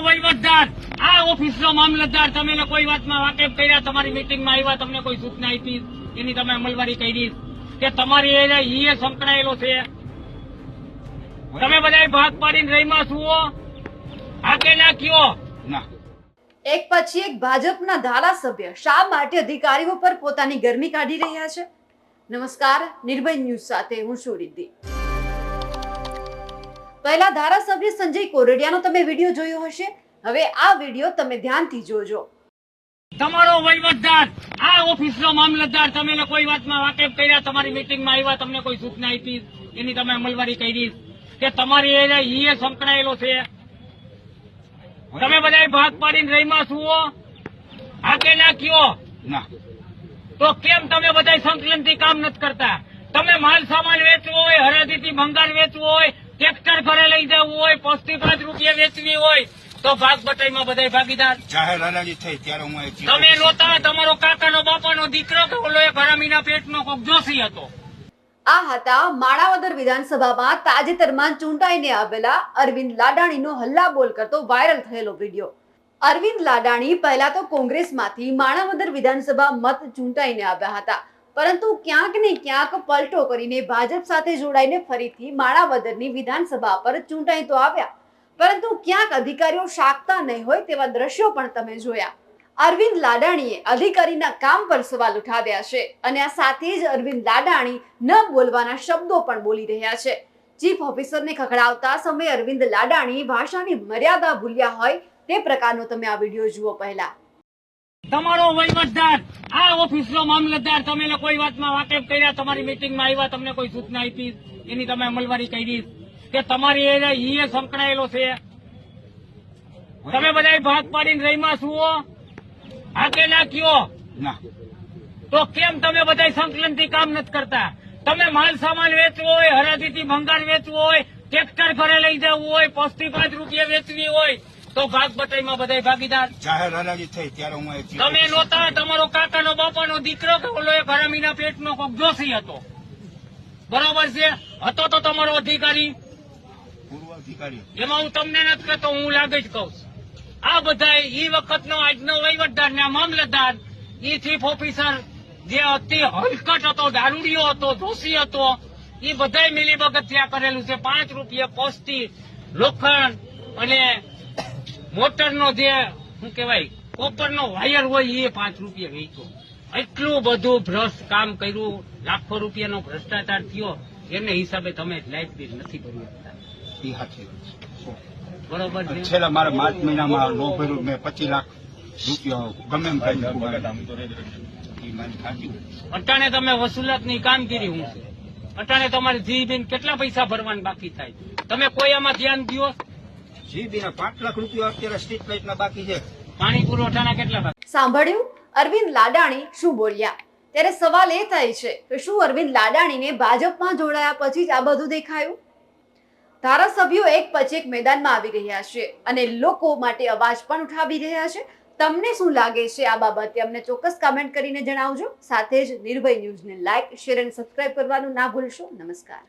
વહીવટદાર આ ઓફિસનો મામલતદાર તમે કોઈ વાતમાં વાકેફ કર્યા? તમારી મિટિંગમાં આવ્યા તમને કોઈ સૂચના આપી? એની તમે અમલવારી કરી? કે તમારી એને ઈએ સંકળાયેલો છે? તમે બધા ભાગ પાડીને રહીમાં છુઓ હા? કે ના કયો ના. એક પછી એક ભાજપના ધારાસભ્ય શા માટે અધિકારીઓ પર પોતાની ગરમી કાઢી રહ્યા છે? નમસ્કાર નિર્ભય ન્યૂઝ સાથે હું છું રિદ્ધિ. પહેલા ધારાસભ્ય સંજય કોરડિયાનો તમે વીડિયો જોયો હશે. હવે આ વીડિયો તમે ધ્યાનથી જોજો. તમારો વહીવટદાર આ ઓફિસનો મામલતદાર તમે કોઈ વાતમાં વાકેફ કર્યા? તમારી મિટિંગમાં આવ્યા તમને કોઈ સૂચના આપી? એની તમે અમલવારી કરી. કે તમારી એને ઈએ સંકળાયેલો છે? તમે બધા ભાગ પાડીને રહીમાં છુઓ હા? કે ના કયો? ના. તો કેમ તમે બધા સંકલનથી કામ નથી કરતા? તમે માલ સામાન વેચવો હોય હરાજીથી ભંગાર વેચવો હોય ટ્રેક્ટર ઘરે લઈ જવું હોય પાંચ રૂપિયા વેચવી હોય તો ભાગ બટાઈમાં બધા ભાગીદાર. જાહેર હરાજી થઈ ત્યારે હું તમે નહોતા તમારો કાકાનો બાપાનો દીકરો કે ઓલો એ ભરામીના પેટમાં કોક જોશી હતો. આ હતા માણાવદર વિધાનસભામાં તાજેતરમાં ચૂંટાઈને આવેલા અરવિંદ લાડાણીનો હલ્લાબોલ કરતો વાયરલ થયેલો વીડિયો. અરવિંદ લાડાણી પહેલા તો કોંગ્રેસમાંથી માણાવદર વિધાનસભા મત ચૂંટાઈને આવ્યા હતા. પરંતુ ક્યાંક ને ક્યાંક પલટો કરીને ભાજપ સાથે જોડાઈને ફરીથી માણાવદરની વિધાનસભા પર ચૂંટાઈ તો આવ્યા. પરંતુ ક્યાંક અધિકારીઓ શાકતા નહીં હોય તેવા દ્રશ્યો પણ તમે જોયા. અરવિંદ લાડાણીએ અધિકારીના કામ પર સવાલ ઉઠાવ્યા છે અને આ સાથે જ અરવિંદ લાડાણી ન બોલવાના શબ્દો પણ બોલી રહ્યા છે. ચીફ ઓફિસરને ખખડાવતા સમયે અરવિંદ લાડાણી ભાષાની મર્યાદા ભૂલ્યા હોય તે પ્રકારનો તમે આ વીડિયો જુઓ પહેલા. તમારો વહીવટદાર આ ઓફિસનો મામલતદાર તમે કોઈ વાતમાં વાકેફ કર્યા તમારી મિટિંગમાં આવ્યા તમને કોઈ સૂચના આપી એની તમે અમલવારી કરી. કે તમારી એરિયા ઈએ સંકળાયેલો છે. તમે બધા ભાગ પાડીને રહીમાં છુઓ આ કે ના કયો ના. તો કેમ તમે બધા સંકલનથી કામ નથી કરતા? તમે માલ સામાન વેચવો હોય હરાજીથી ભંગાર વેચવો હોય ટ્રેક્ટર ઘરે લઈ જવું હોય પસ્તી પાંચ રૂપિયા વેચવી હોય તો ભાગ બટાઈમાં બધા ભાગીદાર. જાહેર હરાજી થઈ ત્યારે હું તમે નહોતા તમારો કાકાનો બાપાનો દીકરો કે ઓલો એ હરામીના પેટનો કોક જોશી હતો. બરોબર છે? હતો તો તમારો અધિકારી. પૂર્વ અધિકારી એમાં હું તમને નથી કહેતો હું લાગે જ કહું છું. આ બધા ઈ વખતનો આજનો વહીવટદાર ને મામલતદાર ઈ ચીફ ઓફિસર જે અતિ હલકટ હતો દારૂડિયો હતો દોષી હતો એ બધા મિલી ભગત ત્યાં કરેલું છે. પાંચ રૂપિયા પોસ્તી લોખંડ અને મોટરનો જે શું કહેવાય કોપરનો વાયર હોય એ પાંચ રૂપિયા વેચ્યો. એટલું બધું ભ્રષ્ટ કામ કર્યું લાખો રૂપિયાનો ભ્રષ્ટાચાર થયો એને હિસાબે તમે લાઈફ બિલ નથી ભરી શકતા. બરોબર છે? છેલ્લા મારા માર્ચ મહિનામાં લો ભર્યું મેં પચીસ લાખ રૂપિયા ગમે એમ અટાણે તમે વસૂલાતની કામગીરી હું છે. અટાણે તમારે જીબીન કેટલા પૈસા ભરવાના બાકી થાય? તમે કોઈ આમાં ધ્યાન દો જીબીના પાંચ લાખ રૂપિયા અત્યારે સ્ટ્રીટ લાઇટના બાકી છે. પાણી પુરવઠાના કેટલા સાંભળ્યું? અરવિંદ લાડાણી શું બોલ્યા? ત્યારે સવાલ એ થાય છે કે શું અરવિંદ લાડાણીને ભાજપમાં જોડાયા પછી જ આ બધું દેખાયું? ધારાસભ્યો એક પછી એક મેદાનમાં આવી રહ્યા છે અને લોકો માટે અવાજ પણ ઉઠાવી રહ્યા છે. તમને શું લાગે છે આ બાબતે? અમને ચોક્કસ કમેન્ટ કરીને જણાવજો. સાથે જ નિર્ભય ન્યૂઝને લાઇક શેર અને સબસ્ક્રાઇબ કરવાનું ના ભૂલશો. નમસ્કાર.